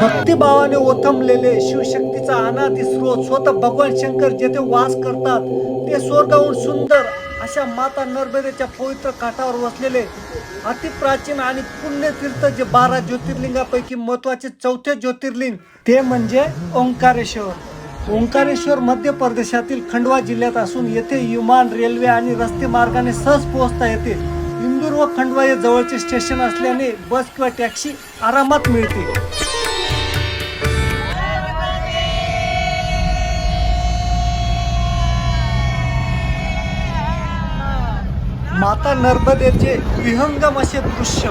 भक्तिभावाने ओथंबलेले शिवशक्तीचा अनादी स्रोत स्वतः भगवान शंकर जेथे वास करतात ते स्वर्गाहून सुंदर अशा माता नर्मदेच्या पवित्र काठावर वसलेले अतिप्राचीन आणि पुण्यतीर्थ जे बारा ज्योतिर्लिंगापैकी महत्त्वाचे चौथे ज्योतिर्लिंग ते म्हणजे ओंकारेश्वर. ओंकारेश्वर मध्य प्रदेशातील खंडवा जिल्ह्यात असून येथे विमान रेल्वे आणि रस्ते मार्गाने सहज पोहोचता येते. इंदूर व खंडवा हे जवळचे स्टेशन असल्याने बस किंवा टॅक्सी आरामात मिळते. माता नर्मदेचे विहंगम असे दृश्य.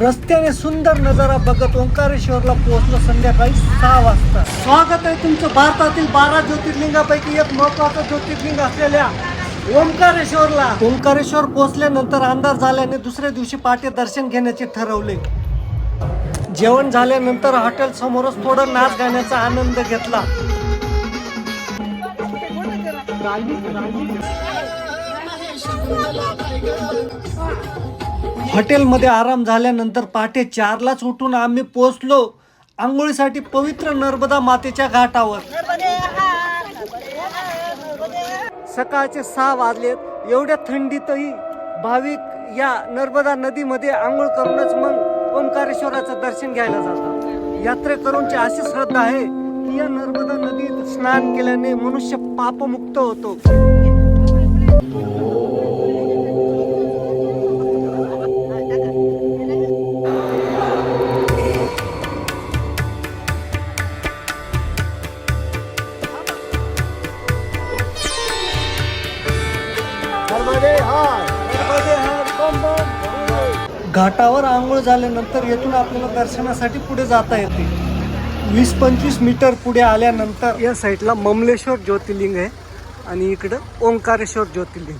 रस्त्याने सुंदर नजारा बघत ओंकारेश्वरला पोहोचलो संध्याकाळी सहा वाजता. स्वागत आहे तुमचं भारतातील बारा ज्योतिर्लिंगापैकी एक महत्वाचं ज्योतिर्लिंग असलेल्या ओंकारेश्वरला. ओंकारेश्वर पोहोचल्यानंतर अंधार झाल्याने दुसऱ्या दिवशी पहाटे दर्शन घेण्याचे ठरवले. जेवण झाल्यानंतर हॉटेल समोरच थोडं नाच गाण्याचा आनंद घेतला. हॉटेलमध्ये आराम झाल्यानंतर पहाटे चारलाच उठून आम्ही पोहोचलो आंघोळीसाठी पवित्र नर्मदा मातेच्या घाटावर. सकाळचे सहा वाजलेत. एवढ्या थंडीतही भाविक या नर्मदा नदीमध्ये आंघोळ करूनच मग ओंकारेश्वराचं दर्शन घ्यायला जातात. यात्रेकरूंची अशी श्रद्धा आहे की या नर्मदा नदीत स्नान केल्याने मनुष्य पापमुक्त होतो. झाल्यानंतर येथून आपल्याला दर्शनासाठी पुढे जाता येते. वीस पंचवीस मीटर पुढे आल्यानंतर या साईडला ममलेश्वर ज्योतिर्लिंग आहे आणि इकडं ओंकारेश्वर ज्योतिर्लिंग.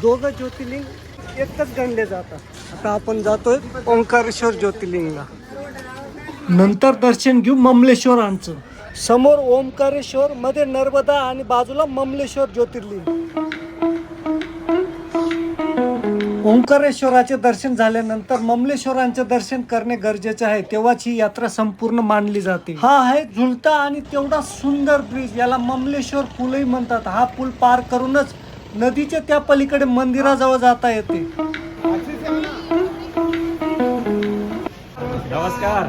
दोघं ज्योतिर्लिंग एकच गणले जातात. आता आपण जातोय ओंकारेश्वर ज्योतिर्लिंगला. नंतर दर्शन घेऊ ममलेश्वरांचं. समोर ओंकारेश्वर मध्ये नर्मदा आणि बाजूला ममलेश्वर ज्योतिर्लिंग. ओंकारेश्वराचे दर्शन झाल्यानंतर ममलेश्वरांचे दर्शन करणे गरजेचे आहे. तेव्हाच ही यात्रा संपूर्ण मानली जाते. हा आहे झुलता आणि तेवढा सुंदर ब्रिज. याला ममलेश्वर पूलही म्हणतात. हा पूल पार करूनच नदीच्या त्या पलीकडे मंदिराजवळ जाता येते. नमस्कार.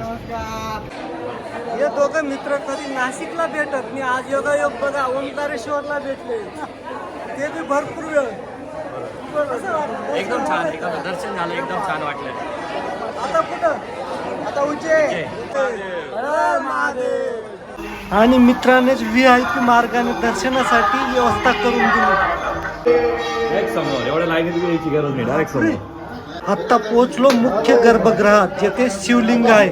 हे दोघं मित्र कधी नाशिकला भेटत मी आज योगायोग बघा ओंकारेश्वरला भेटले. ते बी भरपूर वेळ? एकदम छान एकदम दर्शन झालं एकदम छान वाटलं. आता कुठं? आता महादेव. आणि मित्रानेच व्ही आय पी मार्गाने दर्शनासाठी व्यवस्था करून दिली. डायरेक्ट समोर एवढ्या लाईनीत यायची गरज नाही डायरेक्ट समोर. आता पोहोचलो मुख्य गर्भगृहात जेथे शिवलिंग आहे.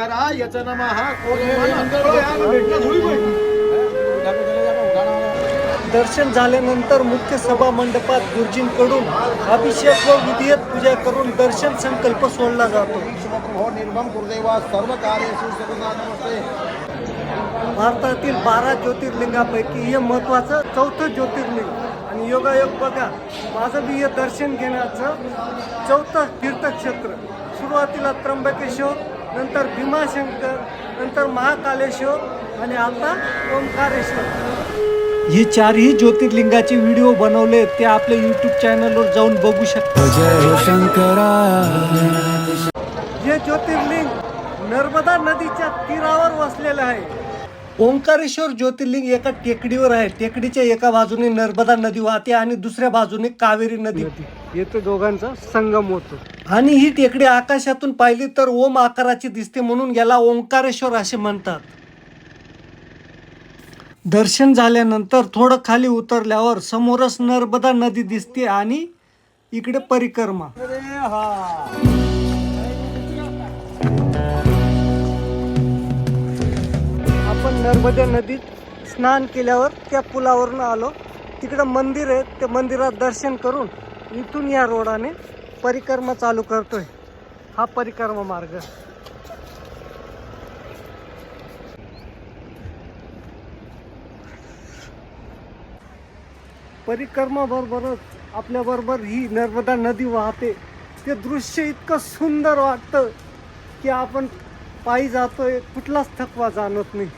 कराय च नमः दर्शन झाल्यानंतर मुख्य सभा मंडपात गुरुजींकडून अभिषेक व विधियत पूजा करून दर्शन संकल्प सोडला जातो. भारतातील बारा ज्योतिर्लिंगापैकी हे महत्वाचं चौथं ज्योतिर्लिंग. आणि योगायोग बघा माझं बी हे दर्शन घेण्याचं चौथं तीर्थक्षेत्र. सुरुवातीला त्र्यंबकेश्वर नंतर भीमाशंकर नंतर महाकालेश्वर आणि आता ओंकारेश्वर. हे चारही ज्योतिर्लिंगाचे व्हिडिओ बनवले ते आपल्या युट्यूब चॅनलवर जाऊन बघू शकता. हे ज्योतिर्लिंग नर्मदा नदीच्या तीरावर वसलेलं आहे. ओंकारेश्वर ज्योतिर्लिंग एका टेकडीवर आहे. टेकडीच्या एका बाजूने नर्मदा नदी वाहते आणि दुसऱ्या बाजूने कावेरी नदी. येथे दोघांचा संगम होतो. आणि ही टेकडी आकाशातून पाहिली तर ओम आकाराची दिसते म्हणून याला ओंकारेश्वर असे म्हणतात. दर्शन झाल्यानंतर थोडं खाली उतरल्यावर समोरच नर्मदा नदी दिसते आणि इकडे परिक्रमा. आपण नर्मदा नदीत स्नान केल्यावर त्या पुलावरून आलो. तिकडं मंदिर आहे ते मंदिरात दर्शन करून इथून या रोडाने परिक्रमा चालू करतोय. हा परिक्रमा मार्ग. परिक्रमा बरोबरच आपल्या बरोबर ही नर्मदा नदी वाहते. ते दृश्य इतकं सुंदर वाटतं की आपण पायी जातोय कुठलाच थकवा जाणवत नाही.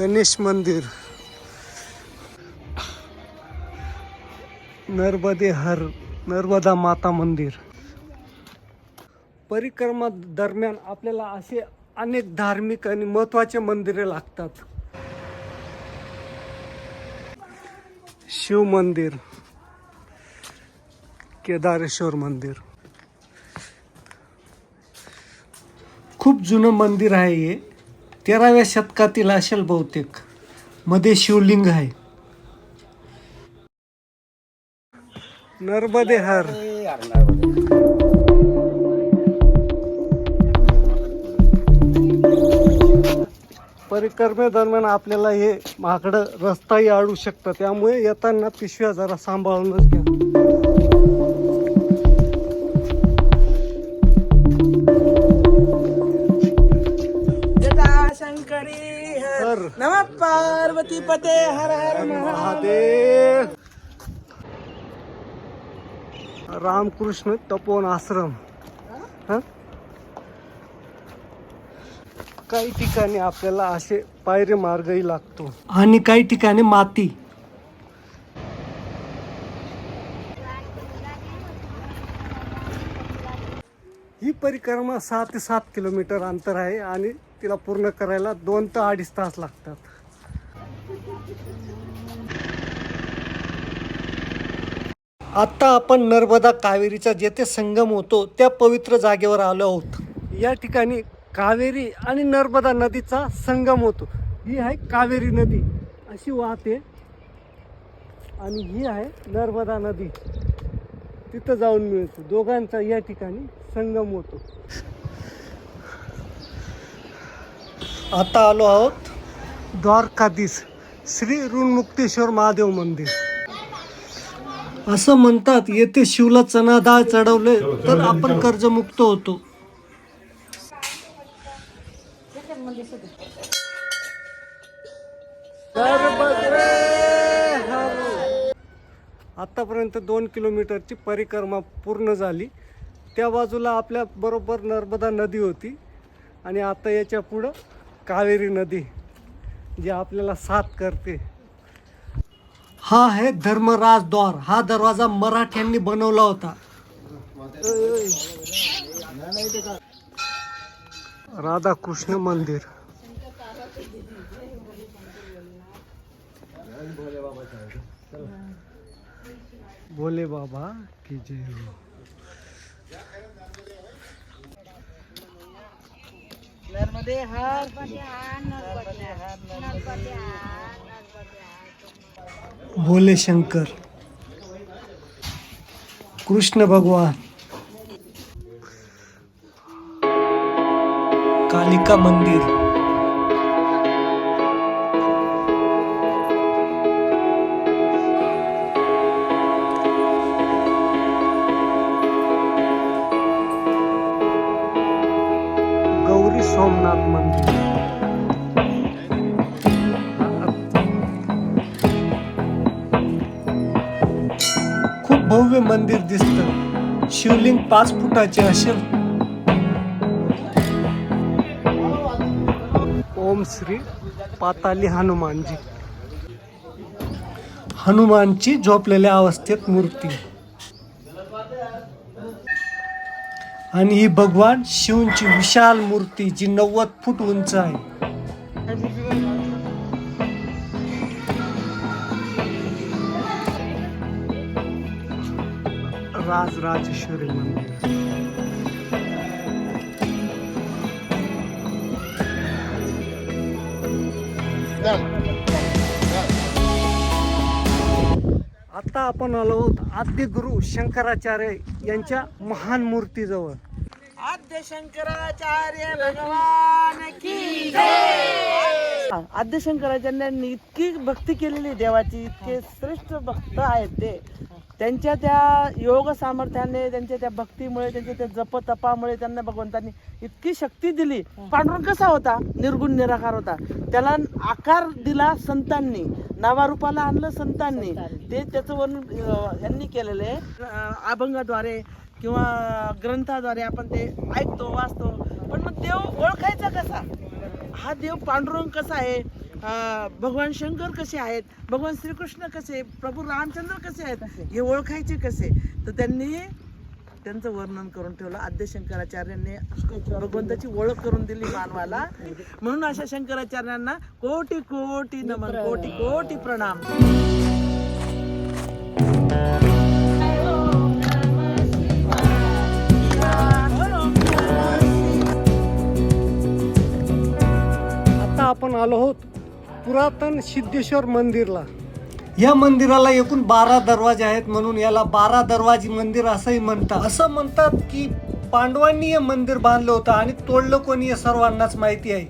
गणेश मंदिर. नर्मदे हर नर्मदा माता मंदिर. परिक्रमा दरम्यान आपल्याला असे अनेक धार्मिक आणि महत्त्वाचे मंदिरे लागतात. शिव मंदिर केदारेश्वर मंदिर. खूप जुनं मंदिर आहे हे. तेराव्या शतकातील असेल बहुतेक. मध्ये शिवलिंग आहे. नर्मदे हर. परिक्रमेदरम्यान आपल्याला हे माकडं रस्ताही आडू शकतं. त्यामुळे येताना पिशव्या जरा सांभाळूनच घ्या. नम पार्वती पते हर हर महादेव। रामकृष्ण तपोवन आश्रम? काही ठिकाणी आपल्याला असे पायरे मार्गही लागतो. आणि काही ठिकाणी माती ही परिक्रमा सहा ते सात किलोमीटर अंतर आहे आणि तिला पूर्ण करायला दोन ते अडीच तास लागतात. आत्ता आपण नर्मदा कावेरीचा जेथे संगम होतो त्या पवित्र जागेवर आलो आहोत. या ठिकाणी कावेरी आणि नर्मदा नदीचा संगम होतो. ही आहे कावेरी नदी. अशी वाहते आणि ही आहे नर्मदा नदी. तिथं जाऊन मिळतो. दोघांचा या ठिकाणी संगम होतो. आता आलो आहोत द्वारकाधीश श्री ऋणमुक्तेश्वर महादेव मंदिर. असं म्हणतात येथे शिवला चणा डाळ चढवले तर आपण कर्जमुक्त होतो. आतापर्यंत दोन किलोमीटरची परिक्रमा पूर्ण झाली. त्या बाजूला आपल्या बरोबर नर्मदा नदी होती आणि आता याच्या पुढं कावेरी नदी जी आपल्याला साथ करते. हा आहे धर्मराज द्वार हा दरवाजा मराठ्यांनी बनवला होता. राधाकृष्ण मंदिर. भोले बाबा की जय हो. भोले शंकर। कृष्ण भगवान। कालिका मंदिर। भव्य मंदिर दिसतं. शिवलिंग पाच फुटाचे असेल. ओम श्री पाताली हनुमानजी. हनुमानची झोपलेल्या अवस्थेत मूर्ती. आणि ही भगवान शिवची विशाल मूर्ती जी नव्वद फूट उंच आहे. राजराजेश्वरी मंदिर आता आपण आलो आहोत आद्य गुरु शंकराचार्य यांच्या महान मूर्तीजवळ आद्य शंकराचार्य भगवान आद्यशंकराचार्यांनी इतकी भक्ती केलेली आहे देवाची इतके श्रेष्ठ भक्त आहेत ते त्यांच्या त्या योग सामर्थ्याने त्यांच्या त्या भक्तीमुळे त्यांच्या त्या जपतपामुळे त्यांना भगवंतांनी इतकी शक्ती दिली. पांडुरंग कसा होता? निर्गुण निराकार होता. त्याला आकार दिला संतांनी. नावारूपाला आणलं संतांनी. ते त्याचं वर्णन यांनी केलेलं आहे. अभंगाद्वारे किंवा ग्रंथाद्वारे आपण ते ऐकतो वाचतो. पण मग देव ओळखायचा कसा? हा देव पांडुरंग कसा आहे? भगवान शंकर कसे आहेत? भगवान श्रीकृष्ण कसे? प्रभू रामचंद्र कसे आहेत? हे ओळखायचे कसे? तर त्यांनी त्यांचं वर्णन करून ठेवलं. आद्य शंकराचार्यांनी भगवंताची ओळख करून दिली मानवाला. म्हणून अशा शंकराचार्यांना कोटी कोटी नमन कोटी कोटी प्रणाम. आता आपण आलो आहोत पुरातन सिद्धेश्वर मंदिरला. या मंदिराला एकूण बारा दरवाजे आहेत म्हणून याला बारा दरवाजी मंदिर असंही म्हणतात. असं म्हणतात की पांडवांनी हे मंदिर बांधलं होतं आणि तोडलं कोणी हे सर्वांनाच माहिती आहे.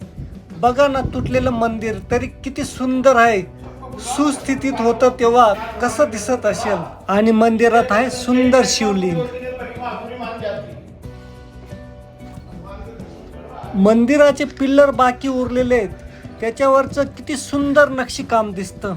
बघा ना तुटलेलं मंदिर तरी किती सुंदर आहे. सुस्थितीत होतं तेव्हा कसं दिसत असेल? आणि मंदिरात आहे सुंदर शिवलिंग. मंदिराचे पिल्लर बाकी उरलेले आहेत. त्याच्यावरचं किती सुंदर नक्षीकाम दिसतं.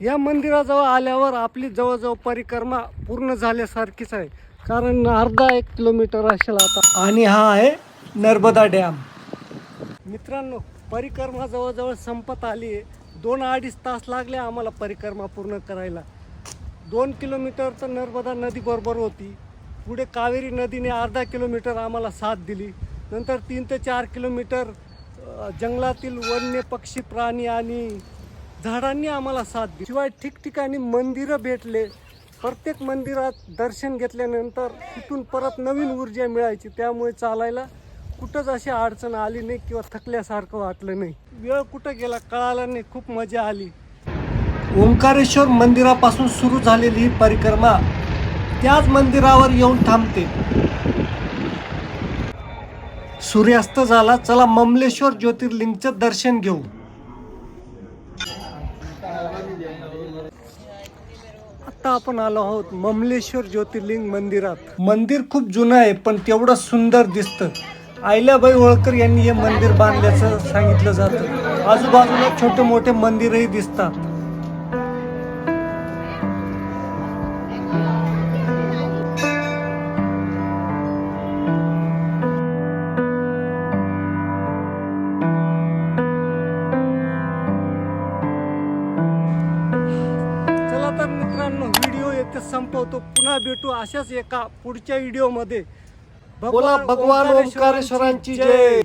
या मंदिराजवळ आल्यावर आपली जवळजवळ परिक्रमा पूर्ण झाल्यासारखीच आहे. कारण अर्धा एक किलोमीटर असेल आता. आणि हा आहे नर्मदा डॅम. मित्रांनो परिक्रमा जवळजवळ संपत आली. आहे दोन अडीच तास लागले आम्हाला परिक्रमा पूर्ण करायला. दोन किलोमीटर तर नर्मदा नदी बरोबर होती. पुढे कावेरी नदीने अर्धा किलोमीटर आम्हाला साथ दिली. नंतर तीन ते चार किलोमीटर जंगलातील वन्य पक्षी प्राणी आणि झाडांनी आम्हाला साथ दिली. शिवाय ठिकठिकाणी मंदिरं भेटले. प्रत्येक मंदिरात दर्शन घेतल्यानंतर तिथून परत नवीन ऊर्जा मिळायची. त्यामुळे चालायला कुठंच अशी अडचण आली नाही किंवा थकल्यासारखं वाटलं नाही. वेळ कुठं गेला कळाला नाही खूप मजा आली. ओंकारेश्वर मंदिरापासून सुरू झालेली ही परिक्रमा त्याच मंदिरावर येऊन थांबते. सूर्यास्त झाला चला ममलेश्वर ज्योतिर्लिंगचं दर्शन घेऊ. आता आपण आलो आहोत ममलेश्वर ज्योतिर्लिंग मंदिरात. मंदिर खूप जुनं आहे पण तेवढं सुंदर दिसतं. आयल्याबाई होळकर यांनी हे मंदिर बांधल्याचं सांगितलं जातं. आजूबाजूला छोटे मोठे मंदिरही दिसतात. चला तर मित्रांनो व्हिडिओ येथे संपवतो. पुन्हा भेटू अशाच एका पुढच्या व्हिडिओमध्ये. बोला भगवान ओंकारेश्वरांची जय.